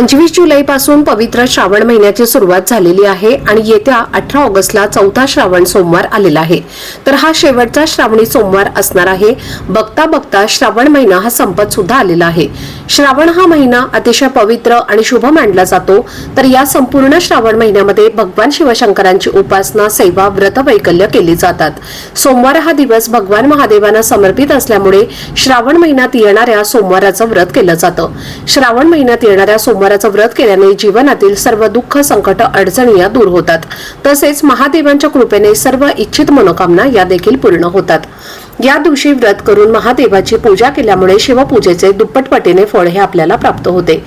पंचवीस जुलै पासून पवित्र श्रावण महिन्याची सुरुवात झालेली आहे आणि येत्या अठरा ऑगस्टला चौथा श्रावण सोमवार आलेला आहे. तर हा शेवटचा श्रावणी सोमवार असणार आहे. बघता बघता श्रावण महिना हा संपत सुद्धा आलेला आहे. श्रावण हा महिना अतिशय पवित्र आणि शुभ मानला जातो. तर या संपूर्ण श्रावण महिन्यामध्ये भगवान शिवशंकरांची उपासना सेवा व्रत वैकल्य केली जातात. सोमवार हा दिवस भगवान महादेवांना समर्पित असल्यामुळे श्रावण महिन्यात येणाऱ्या सोमवाराचं व्रत केलं जातं. श्रावण महिन्यात येणाऱ्या सोमवाराचं व्रत केल्याने जीवनातील सर्व दुःख संकट अडचणी या दूर होतात. तसेच महादेवांच्या कृपेने सर्व इच्छित मनोकामना या देखील पूर्ण होतात. या दिवशी व्रत करून महादेवाची पूजा केल्यामुळे शिवपूजेचे दुप्पट पटीने फळ हे आपल्याला प्राप्त होते.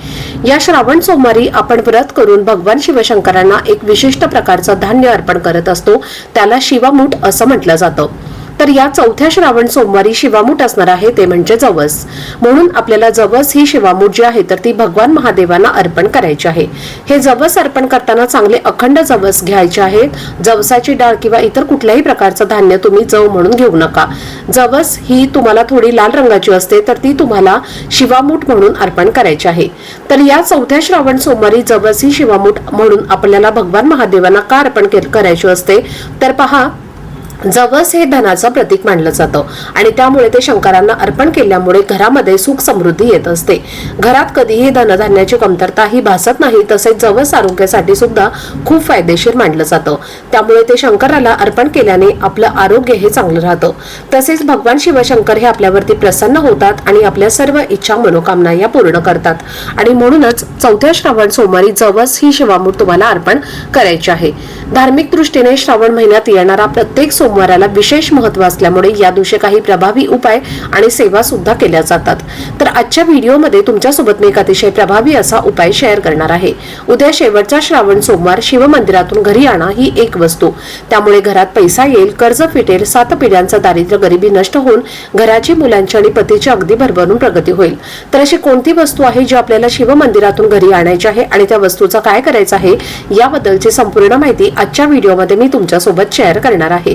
या श्रावण सोमवारी आपण व्रत करून भगवान शिवशंकरांना एक विशिष्ट प्रकारचं धान्य अर्पण करत असतो त्याला शिवामूठ असं म्हटलं जातं. तर या चौथ्या श्रावण सोमवारी शिवामूठ असणार आहे ते म्हणजे जवस. म्हणून आपल्याला जवस ही शिवामूठ जी आहे तर ती भगवान महादेवांना अर्पण करायची आहे. हे जवस अर्पण करताना चांगले अखंड जवस घ्यायचे आहेत. जवसाची डाळ किंवा इतर कुठल्याही प्रकारचं धान्य तुम्ही जव म्हणून घेऊ नका. जवस ही तुम्हाला थोडी लाल रंगाची असते तर ती तुम्हाला शिवामूठ म्हणून अर्पण करायची आहे. तर या चौथ्या श्रावण सोमवारी जवस ही शिवामूठ म्हणून आपल्याला भगवान महादेवांना का अर्पण करायची असते? तर पहा जवस हे धनाचं प्रतीक मानलं जातं. आणि त्यामुळे ते शंकरांना अर्पण केल्यामुळे घरामध्ये सुख समृद्धी येत असते. घरात कधीही धनधान्याची कमतरता ही भासत नाही तसेच जवस आरोग्यासाठी सुद्धा खूप फायदेशीर मानलं जातं. त्यामुळे ते शंकराला अर्पण केल्याने आपलं आरोग्य हे चांगलं राहतं. तसेच भगवान शिवशंकर हे आपल्यावरती प्रसन्न होतात आणि आपल्या सर्व इच्छा मनोकामना या पूर्ण करतात. आणि म्हणूनच चौथ्या श्रावण सोमवारी जवस ही शिवामूठ तुम्हाला अर्पण करायची आहे. धार्मिक दृष्टीने श्रावण महिन्यात येणारा प्रत्येक सोमवाराला विशेष महत्त्व असल्यामुळे या दिवशी काही प्रभावी उपाय आणि सेवा सुद्धा केल्या जातात. तर आजच्या व्हिडिओमध्ये तुमच्यासोबत मी एक अतिशय प्रभावी असा उपाय शेअर करणार आहे. उद्या शेवटचा श्रावण सोमवार शिवमंदिरातून घरी आणा ही एक वस्तू. त्यामुळे घरात पैसा येईल कर्ज फिटेल सात पिढ्यांचं दारिद्र्य गरिबी नष्ट होऊन घराची मुलांची आणि पतीची अगदी भरभरून प्रगती होईल. तर अशी कोणती वस्तू आहे जी आपल्याला शिवमंदिरातून घरी आणायची आहे आणि त्या वस्तूचा काय करायचं आहे याबद्दलची संपूर्ण माहिती आजच्या व्हिडिओमध्ये मी तुमच्यासोबत शेअर करणार आहे.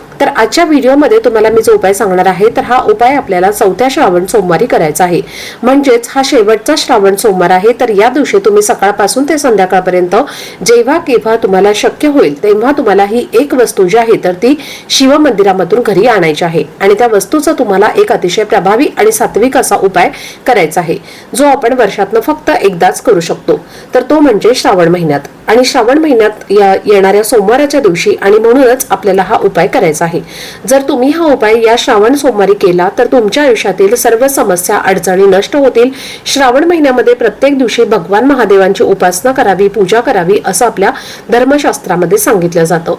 तर आजच्या व्हिडिओमध्ये तुम्हाला मी जो उपाय सांगणार आहे तर हा उपाय आपल्याला चौथ्या श्रावण सोमवारी करायचा आहे. म्हणजेच हा शेवटचा श्रावण सोमवार आहे तर या दिवशी तुम्ही सकाळपासून ते संध्याकाळपर्यंत जेव्हा केव्हा तुम्हाला शक्य होईल तेव्हा तुम्हाला ही एक वस्तू जी आहे तर ती शिव मंदिरामधून घरी आणायची आहे. आणि त्या वस्तूचा तुम्हाला एक अतिशय प्रभावी आणि सात्विक असा उपाय करायचा आहे जो आपण वर्षातनं फक्त एकदाच करू शकतो. तर तो म्हणजे श्रावण महिन्यात. आणि श्रावण महिन्यात या येणाऱ्या सोमवाराच्या दिवशी आणि म्हणूनच आपल्याला हा उपाय करायचा आहे. जर तुम्ही हा उपाय या श्रावण सोमवारी केला तर तुमच्या आयुष्यातील सर्व समस्या अडचणी नष्ट होतील. श्रावण महिन्यामध्ये प्रत्येक दिवशी भगवान महादेवांची उपासना करावी पूजा करावी असं आपल्या धर्मशास्त्रामध्ये सांगितलं जातं.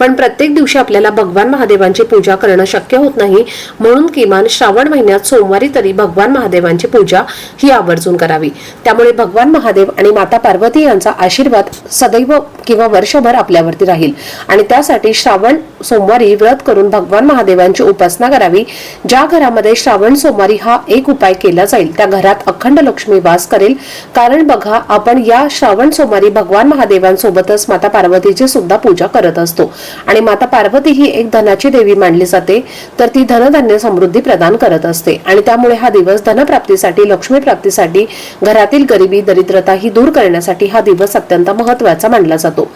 पण प्रत्येक दिवशी आपल्याला भगवान महादेवांची पूजा करणं शक्य होत नाही. म्हणून किमान श्रावण महिन्यात सोमवारी तरी भगवान महादेवांची पूजा ही आवर्जून करावी. त्यामुळे भगवान महादेव आणि माता पार्वती यांचा आशीर्वाद सदैव किंवा वर्षभर आपल्यावरती राहील. आणि त्यासाठी श्रावण सोमवारी व्रत करून भगवान महादेवांची उपासना करावी. ज्या घरामध्ये श्रावण सोमवारी हा एक उपाय केला जाईल त्या घरात अखंड लक्ष्मी वास करेल. कारण बघा आपण या श्रावण सोमवारी भगवान महादेवांसोबतच माता पार्वतीची सुद्धा पूजा करत असतो. आणि माता पार्वती ही एक धनाची देवी मानली जाते तर ती धनधान्य समृद्धी प्रदान करत असते. आणि त्यामुळे हा दिवस धनप्राप्तीसाठी लक्ष्मी प्राप्तीसाठी घरातील गरिबी दरिद्रता ही दूर करण्यासाठी हा दिवस अत्यंत महत्त्वाचा मानला जातो.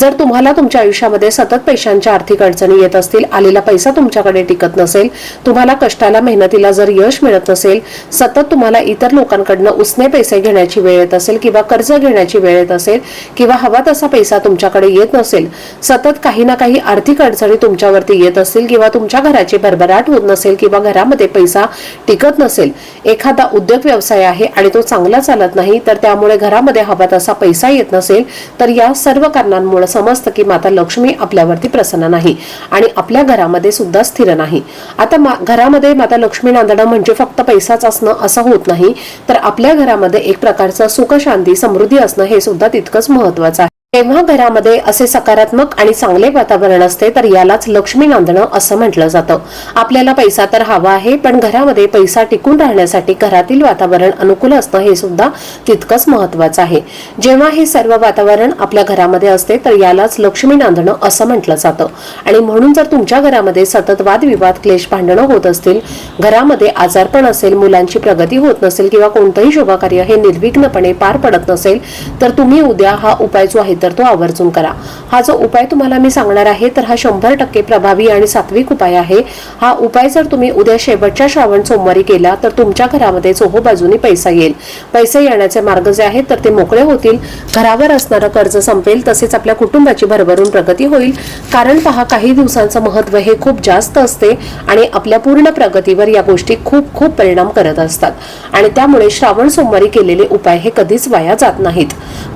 जर तुम्हाला तुमच्या आयुष्यामध्ये सतत पैशांच्या आर्थिक अडचणी येत असतील आलेला पैसा तुमच्याकडे टिकत नसेल तुम्हाला कष्टाला मेहनतीला जर यश मिळत नसेल सतत तुम्हाला इतर लोकांकडनं उसने पैसे घेण्याची वेळ येत असेल किंवा कर्ज घेण्याची वेळ येत असेल किंवा हवा तसा पैसा तुमच्याकडे येत नसेल सतत काही ना काही आर्थिक अडचणी तुमच्यावरती येत असतील किंवा तुमच्या घराची भरभराट होत नसेल किंवा घरामध्ये पैसा टिकत नसेल एखादा उद्योग व्यवसाय आहे आणि तो चांगला चालत नाही तर त्यामुळे घरामध्ये हवा तसा पैसा येत नसेल तर या सर्व कारणांमुळे समजतं की माता लक्ष्मी आपल्यावरती प्रसन्न नाही आणि आपल्या घरामध्ये सुद्धा स्थिर नाही. आता मा- घरामध्ये माता लक्ष्मी नांदणं म्हणजे फक्त पैसाच असणं असं होत नाही तर आपल्या घरामध्ये एक प्रकारचं सुख शांती समृद्धी असणं हे सुद्धा तितकंच महत्वाचं आहे. तेव्हा घरामध्ये असे सकारात्मक आणि चांगले वातावरण असते तर यालाच लक्ष्मी नांदणं असं म्हटलं जातं. आपल्याला पैसा तर हवा आहे पण घरामध्ये पैसा टिकून राहण्यासाठी घरातील वातावरण अनुकूल असणं हे सुद्धा तितकंच महत्वाचं आहे. जेव्हा हे सर्व वातावरण आपल्या घरामध्ये असते तर यालाच लक्ष्मी नांदणं असं म्हटलं जातं. आणि म्हणून जर तुमच्या घरामध्ये सतत वादविवाद क्लेश भांडणं होत असतील घरामध्ये आजारपण असेल मुलांची प्रगती होत नसेल किंवा कोणतंही शुभकार्य हे निर्विघ्नपणे पार पडत नसेल तर तुम्ही उद्या हा उपाय जो आहे तर तो आवर्जून करा. हा जो उपाय तुम्हाला मी सांगणार आहे तर हा शंभर टक्के प्रभावी आणि सात्विक उपाय आहे. हा उपाय जर तुम्ही उद्या शेवटच्या श्रावण सोमवारी केला तर तुमच्या घरामध्ये चोहो बाजूने पैसा येईल. पैसे येण्याचे मार्ग जे आहेत तर ते मोकळे होतील. घरावर असणारं कर्ज संपेल तसेच आपल्या कुटुंबाची भरभरून प्रगती होईल. कारण पहा काही दिवसांचं महत्त्व हे खूप जास्त असते आणि आपल्या पूर्ण प्रगतीवर या गोष्टी खूप खूप परिणाम करत असतात. आणि त्यामुळे श्रावण सोमवारी केलेले उपाय हे कधीच वाया जात नाहीत.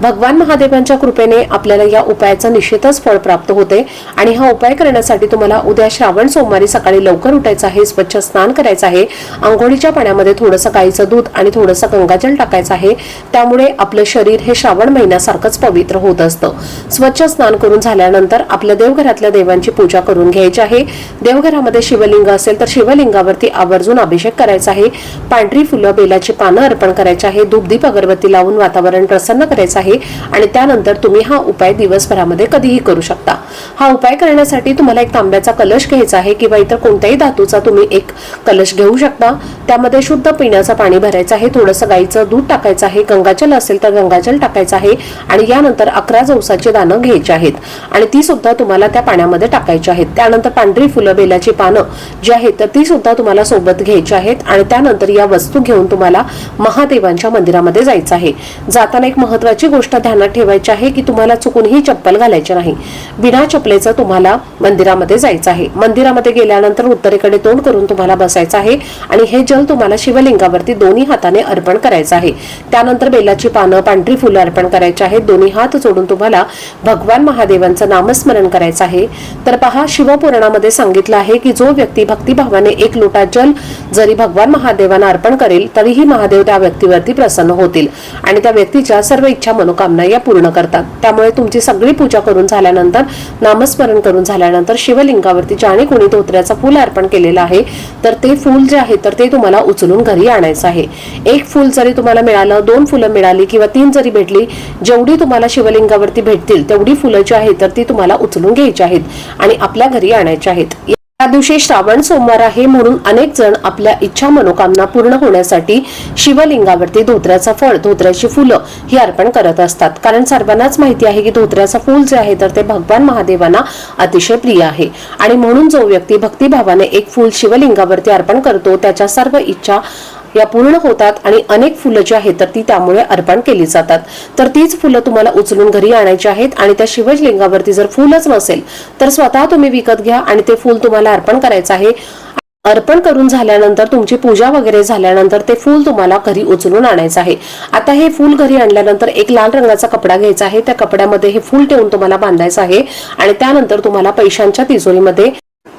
भगवान महादेवांच्या कृपेने आपल्याला या उपायाचं निश्चितच फळ प्राप्त होते. आणि हा उपाय करण्यासाठी तुम्हाला उद्या श्रावण सोमवारी सकाळी लवकर उठायचं आहे स्वच्छ स्नान करायचं आहे. आंघोळीच्या पाण्यामध्ये थोडंसं गाईचं दूध आणि थोडंसं गंगाजल टाकायचं आहे. त्यामुळे आपलं शरीर हे श्रावण महिन्यासारखंच पवित्र होत असतं. स्वच्छ स्नान करून झाल्यानंतर आपल्या देवघरातल्या देवांची पूजा करून घ्यायची आहे. देवघरामध्ये शिवलिंग असेल तर शिवलिंगावरती आवर्जून अभिषेक करायचा आहे. पांढरी फुलं बेलाची पानं अर्पण करायची आहे. धूपदीप अगरबत्ती लावून वातावरण प्रसन्न करायचं आहे. आणि त्यानंतर तुम्ही हा उपाय दिवसभरामध्ये कधीही करू शकता. हा उपाय करण्यासाठी तुम्हाला एक तांब्याचा कलश घ्यायचा आहे किंवा इतर कोणत्याही धातूचा तुम्ही एक कलश घेऊ शकता. त्यामध्ये शुद्ध पिण्याचं पाणी भरायचं आहे थोडंसं गाईचं दूध टाकायचं आहे गंगाजल असेल तर गंगाजल टाकायचं आहे आणि यानंतर अकरा जवसाची दाणं घ्यायची आहेत. आणि ती सुद्धा तुम्हाला त्या पाण्यामध्ये टाकायची आहेत. त्यानंतर पांढरी फुलं बेलाची पानं जी आहेत तर ती सुद्धा तुम्हाला सोबत घ्यायची आहेत आणि त्यानंतर या वस्तू घेऊन तुम्हाला महादेवांच्या मंदिरामध्ये जायचं आहे. जाताना एक महत्वाची गोष्ट ध्यानात ठेवायची आहे की तुम्हाला चुकूनही चप्पल घालायची नाही. बिना चपलेचं तुम्हाला मंदिरामध्ये जायचं आहे. मंदिरामध्ये गेल्यानंतर उत्तरेकडे तोंड करून तुम्हाला बसायचं आहे आणि हे जल तुम्हाला शिवलिंगावरती दोन्ही हाताने अर्पण करायचं आहे. त्यानंतर बेलाची पानं पांढरी फुलं अर्पण करायची आहेत. दोन्ही हात जोडून तुम्हाला भगवान महादेवांचं नामस्मरण करायचं आहे. तर पहा शिवपुराणामध्ये सांगितलं आहे की जो व्यक्ती भक्तिभावाने एक लोटा जल जरी भगवान महादेवांना अर्पण करेल तरीही महादेव त्या व्यक्तीवरती प्रसन्न होतील आणि त्या व्यक्तीच्या सर्व इच्छा मनोकामना या पूर्ण करतात. त्यामुळे तुमची सगळी पूजा करून झाल्यानंतर नामस्मरण करून झाल्यानंतर शिवलिंगावरती ज्याने कोणी धोत्र्याचं फूल अर्पण केलेलं आहे तर ते फूल जे आहे तर ते तुम्हाला उचलून घरी आणायचं आहे. एक फूल जरी तुम्हाला मिळालं दोन फुलं मिळाली किंवा तीन जरी भेटली जेवढी तुम्हाला शिवलिंगावरती भेटतील तेवढी फुलं जी आहेत तर ती तुम्हाला उचलून घ्यायची आहेत आणि आपल्या घरी आणायची आहेत. या दिवशी श्रावण सोमवार आहे म्हणून अनेक जण आपल्या इच्छा मनोकामना पूर्ण होण्यासाठी शिवलिंगावरती धोत्र्याचं फळ धोत्र्याची फुलं ही अर्पण करत असतात. कारण सर्वांनाच माहिती आहे की धोत्र्याचं फूल जे आहे तर ते भगवान महादेवांना अतिशय प्रिय आहे. आणि म्हणून जो व्यक्ती भक्तिभावाने एक फूल शिवलिंगावरती अर्पण करतो त्याच्या सर्व इच्छा या पूर्ण होतात आणि अनेक फुलं जी आहेत तर ती त्यामुळे अर्पण केली जातात. तर तीच फुलं तुम्हाला उचलून घरी आणायची आहेत आणि त्या शिवजलिंगावरती जर फुलच नसेल तर स्वतः तुम्ही विकत घ्या आणि ते फूल तुम्हाला अर्पण करायचं आहे. अर्पण करून झाल्यानंतर तुमची पूजा वगैरे झाल्यानंतर ते फूल तुम्हाला घरी उचलून आणायचं आहे. आता हे फूल घरी आणल्यानंतर एक लाल रंगाचा कपडा घ्यायचा आहे. त्या कपड्यामध्ये हे फूल ठेवून तुम्हाला बांधायचं आहे आणि त्यानंतर तुम्हाला पैशांच्या तिजोरीमध्ये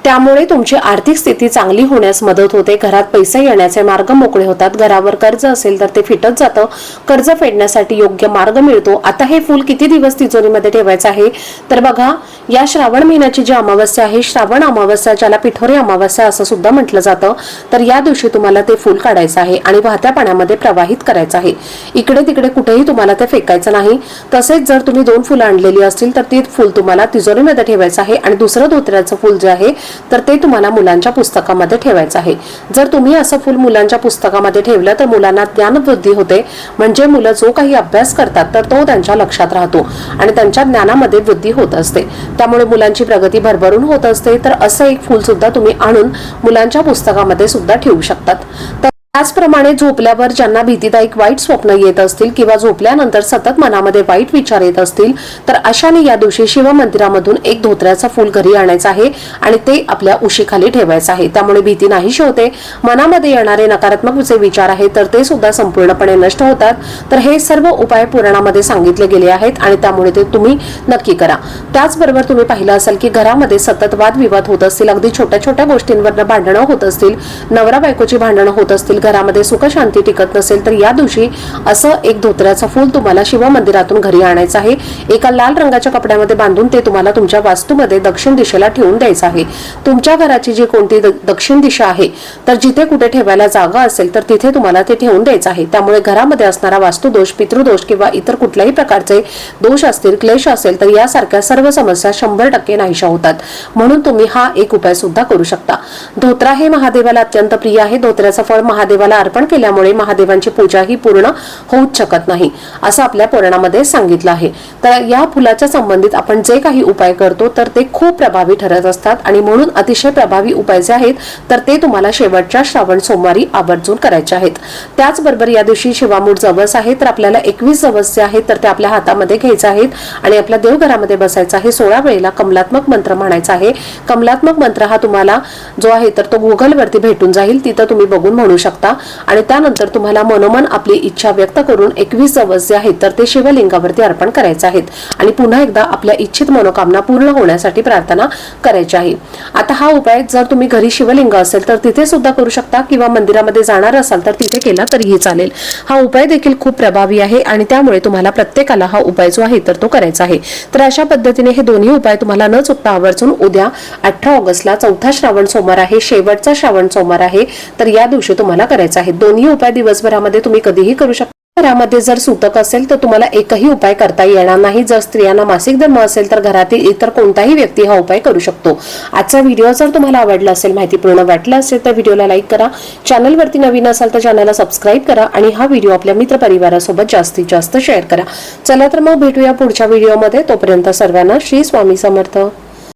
त्यामुळे तुमची आर्थिक स्थिती चांगली होण्यास मदत होते. घरात पैसे येण्याचे मार्ग मोकळे होतात. घरावर कर्ज असेल तर ते फिटत जातं. कर्ज फेडण्यासाठी योग्य मार्ग मिळतो. आता हे फूल किती दिवस तिजोरीमध्ये ठेवायचं आहे? तर बघा या श्रावण महिन्याची जी अमावस्या आहे श्रावण अमावस्या ज्याला पिठोरी अमावस्या असं सुद्धा म्हटलं जातं तर या दिवशी तुम्हाला ते फूल काढायचं आहे आणि वाहत्या पाण्यामध्ये प्रवाहित करायचं आहे. इकडे तिकडे कुठेही तुम्हाला ते फेकायचं नाही. तसेच जर तुम्ही दोन फुलं आणलेली असतील तर ती फूल तुम्हाला तिजोरीमध्ये ठेवायचं आहे. आणि दुसरं धोत्र्याचं फुल जे आहे तर ते तुम्हाला मुलांच्या पुस्तकामध्ये ठेवायचं आहे. जर तुम्ही असं फुल मुलांच्या पुस्तकामध्ये ठेवलं तर मुलांना ज्ञानवृद्धी होते. म्हणजे मुलं जो काही अभ्यास करतात तर तो त्यांच्या लक्षात राहतो आणि त्यांच्या ज्ञानामध्ये वृद्धी होत असते. त्यामुळे मुलांची प्रगती भरभरून होत असते. तर असं एक फूल सुद्धा तुम्ही आणून मुलांच्या पुस्तकामध्ये सुद्धा ठेवू शकतात. तर त्याचप्रमाणे झोपल्यावर ज्यांना भीतीदायक वाईट स्वप्न येत असतील किंवा झोपल्यानंतर सतत मनामध्ये वाईट विचार येत असतील तर अशाने या दिवशी शिवमंदिरामधून एक धोत्र्याचा फूल घरी आणायचं आहे आणि ते आपल्या उशीखाली ठेवायचं आहे. त्यामुळे भीती नाहीशी होते. मनामध्ये येणारे नकारात्मक जे विचार आहेत तर ते सुद्धा संपूर्णपणे नष्ट होतात. तर हे सर्व उपाय पुराणामध्ये सांगितले गेले आहेत आणि त्यामुळे ते तुम्ही नक्की करा. त्याचबरोबर तुम्ही पाहिलं असेल की घरामध्ये सतत वादविवाद होत असतील अगदी छोट्या छोट्या गोष्टींवर भांडणं होत असतील नवरा बायकोची भांडणं होत असतील घरामध्ये सुखशांती टिकत नसेल तर या दिवशी असं एक धोत्र्याचं फूल तुम्हाला शिव मंदिरातून घरी आणायचं आहे. एका लाल रंगाच्या कपड्यामध्ये बांधून ते तुम्हाला तुमच्या वास्तूमध्ये दक्षिण दिशेला ठेवून द्यायचं आहे. तुमच्या घराची जी कोणती दक्षिण दिशा आहे तर जिथे कुठे ठेवायला जागा असेल तर तिथे तुम्हाला ते ठेवून द्यायचं आहे. त्यामुळे घरामध्ये असणारा वास्तुदोष पितृदोष किंवा इतर कुठल्याही प्रकारचे दोष असतील क्लेश असेल तर यासारख्या सर्व समस्या शंभर टक्के नाहीशा होतात. म्हणून तुम्ही हा एक उपाय सुद्धा करू शकता. धोत्रा हे महादेवाला अत्यंत प्रिय आहे. धोत्र्याचं फळ महादेवाला अर्पण केल्यामुळे महादेवांची पूजा ही पूर्ण होऊच शकत नाही असं आपल्या पुराणामध्ये सांगितलं आहे. तर या फुलाच्या संबंधित आपण जे काही उपाय करतो तर ते खूप प्रभावी ठरत असतात आणि म्हणून अतिशय प्रभावी उपाय जे आहेत तर ते तुम्हाला शेवटच्या श्रावण सोमवारी आवर्जून करायचे आहेत. त्याचबरोबर या दिवशी शिवामूठ जवस आहे तर आपल्याला एकवीस जवस जे आहेत तर ते आपल्या हातामध्ये घ्यायचे आहेत आणि आपल्या देवघरामध्ये बसायचं आहे. सोळा वेळेला कमलात्मक मंत्र म्हणायचा आहे. कमलात्मक मंत्र हा तुम्हाला जो आहे तर तो गुगलवरती भेटून जाईल. तिथं तुम्ही बघून म्हणू शकता. आणि त्यानंतर तुम्हाला मनोमन आपली इच्छा व्यक्त करून एकवीस जवस जे आहेत तर ते शिवलिंगावरती अर्पण करायचे आहेत. आणि पुन्हा एकदा आपल्या इच्छित मनोकामना पूर्ण होण्यासाठी प्रार्थना करायची आहे. आता हा उपाय जर तुम्ही घरी शिवलिंग असेल तर तिथे सुद्धा करू शकता किंवा मंदिरामध्ये जाणार असाल तर तिथे केला तरीही चालेल. हा उपाय देखील खूप प्रभावी आहे आणि त्यामुळे तुम्हाला प्रत्येकाला हा उपाय जो आहे तर तो करायचा आहे. तर अशा पद्धतीने हे दोन्ही उपाय तुम्हाला न चुकता आवर्जून उद्या अठरा ऑगस्टला चौथा श्रावण सोमवार आहे शेवटचा श्रावण सोमवार आहे. तर या दिवशी तुम्हाला करायचा आहे. दोन्ही उपाय दिवसभरामध्ये तुम्ही कधीही करू शकता. घरामध्ये जर सुतक असेल तर तुम्हाला एकही उपाय करता येणार नाही. जर स्त्रियांना मासिक धर्म असेल तर घरातील इतर कोणताही व्यक्ती हा उपाय करू शकतो. आजचा व्हिडिओ जर तुम्हाला आवडला असेल माहितीपूर्ण वाटला असेल तर व्हिडिओला लाईक करा. चॅनलवरती नवीन असाल तर चॅनलला सबस्क्राईब करा आणि हा व्हिडिओ आपल्या मित्रपरिवारासोबत जास्तीत जास्त शेअर करा. चला तर मग भेटूया पुढच्या व्हिडिओमध्ये. तोपर्यंत सर्वांना श्री स्वामी समर्थ.